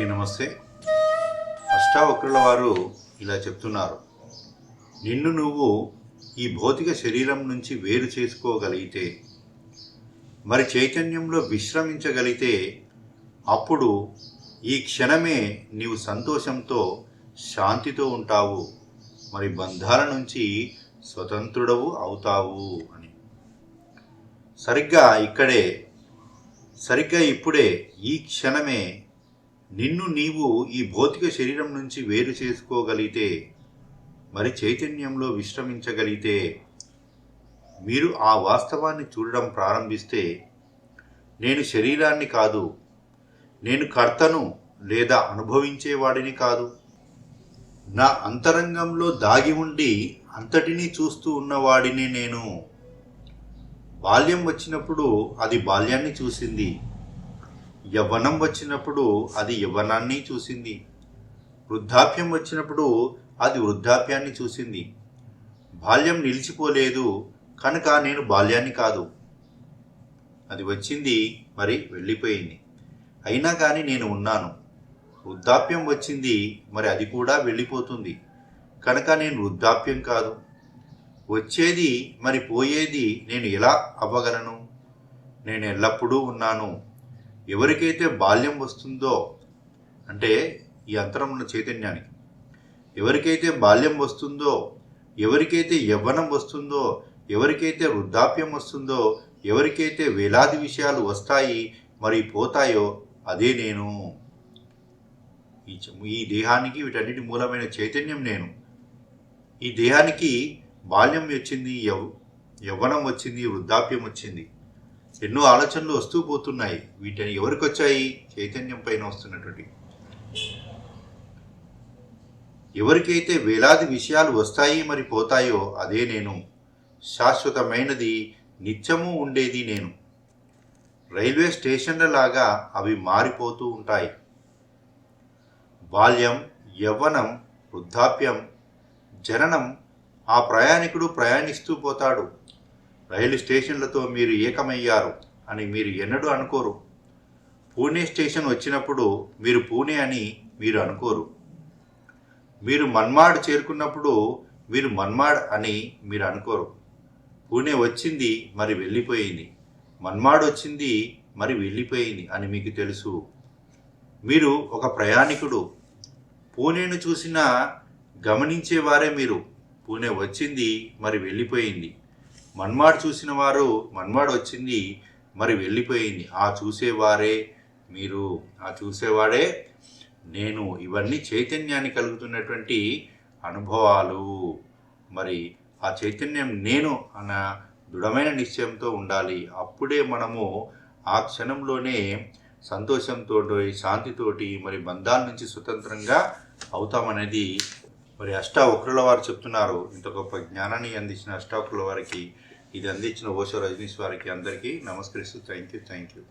అందరికీ నమస్తే. అష్టావక్రుల వారు ఇలా చెప్తున్నారు. నిన్ను నువ్వు ఈ భౌతిక శరీరం నుంచి వేరు చేసుకోగలిగితే మరి చైతన్యంలో విశ్రమించగలిగితే అప్పుడు ఈ క్షణమే నీవు సంతోషంతో శాంతితో ఉంటావు. మరి బంధాల నుంచి స్వతంత్రుడవు అవుతావు అని. సరిగ్గా ఇక్కడే సరిగ్గా ఇప్పుడే ఈ క్షణమే నిన్ను నీవు ఈ భౌతిక శరీరం నుంచి వేరు చేసుకోగలిగితే మరి చైతన్యంలో విశ్రమించగలిగితే మీరు ఆ వాస్తవాన్ని చూడడం ప్రారంభిస్తే నేను శరీరాన్ని కాదు నేను కర్తను లేదా అనుభవించేవాడిని కాదు. నా అంతరంగంలో దాగి ఉండి అంతటినీ చూస్తూ ఉన్నవాడిని నేను. బాల్యం వచ్చినప్పుడు అది బాల్యాన్ని చూసింది. యవ్వనం వచ్చినప్పుడు అది యవ్వనాన్ని చూసింది. వృద్ధాప్యం వచ్చినప్పుడు అది వృద్ధాప్యాన్ని చూసింది. బాల్యం నిలిచిపోలేదు కనుక నేను బాల్యాన్ని కాదు. అది వచ్చింది మరి వెళ్ళిపోయింది. అయినా కానీ నేను ఉన్నాను. వృద్ధాప్యం వచ్చింది మరి అది కూడా వెళ్ళిపోతుంది. కనుక నేను వృద్ధాప్యం కాదు. వచ్చేది మరి పోయేది నేను ఎలా అవ్వగలను? నేను ఎల్లప్పుడూ ఉన్నాను. ఎవరికైతే బాల్యం వస్తుందో అంటే ఈ అంతరం ఉన్న చైతన్యానికి ఎవరికైతే బాల్యం వస్తుందో ఎవరికైతే యవ్వనం వస్తుందో ఎవరికైతే వృద్ధాప్యం వస్తుందో ఎవరికైతే వేలాది విషయాలు వస్తాయి మరి పోతాయో అదే నేను. ఈ దేహానికి వీటన్నిటి మూలమైన చైతన్యం నేను. ఈ దేహానికి బాల్యం వచ్చింది యవ్ యవ్వనం వచ్చింది వృద్ధాప్యం వచ్చింది. ఎన్నో ఆలోచనలు వస్తూ పోతున్నాయి. వీటిని ఎవరికి వచ్చాయి చైతన్యం పైన వస్తున్నటువంటి. ఎవరికైతే వేలాది విషయాలు వస్తాయి మరి పోతాయో అదే నేను. శాశ్వతమైనది నిత్యము ఉండేది నేను. రైల్వే స్టేషన్ల లాగా అవి మారిపోతూ ఉంటాయి. బాల్యం యవ్వనం వృద్ధాప్యం జననం ఆ ప్రయాణికుడు ప్రయాణిస్తూ పోతాడు. రైలు స్టేషన్లతో మీరు ఏకమయ్యారు అని మీరు ఎన్నడూ అనుకోరు. పూణే స్టేషన్ వచ్చినప్పుడు మీరు పూణే అని మీరు అనుకోరు. మీరు మన్మాడ్ చేరుకున్నప్పుడు మీరు మన్మాడ్ అని మీరు అనుకోరు. పూణే వచ్చింది మరి వెళ్ళిపోయింది. మన్మాడ్ వచ్చింది మరి వెళ్ళిపోయింది అని మీకు తెలుసు. మీరు ఒక ప్రయాణికుడు. పూణేను చూసినా గమనించేవారే మీరు. పూణే వచ్చింది మరి వెళ్ళిపోయింది. మన్మాడు చూసిన వారు మన్మాడు వచ్చింది మరి వెళ్ళిపోయింది. ఆ చూసేవారే మీరు ఆ చూసేవాడే నేను. ఇవన్నీ చైతన్యాన్ని కలుగుతున్నటువంటి అనుభవాలు. మరి ఆ చైతన్యం నేను అన్న దృఢమైన నిశ్చయంతో ఉండాలి. అప్పుడే మనము ఆ క్షణంలోనే సంతోషంతో శాంతితోటి మరి బంధాల నుంచి స్వతంత్రంగా అవుతామనేది మరి అష్టావక్రుల వారు చెప్తున్నారు ఇంత గొప్ప జ్ఞానాన్ని అందించిన అష్టావక్రుల వారికి ఇది అందించిన ఓషో రజనీష్ వారికి అందరికీ నమస్కరిస్తూ థ్యాంక్ యూ థ్యాంక్ యూ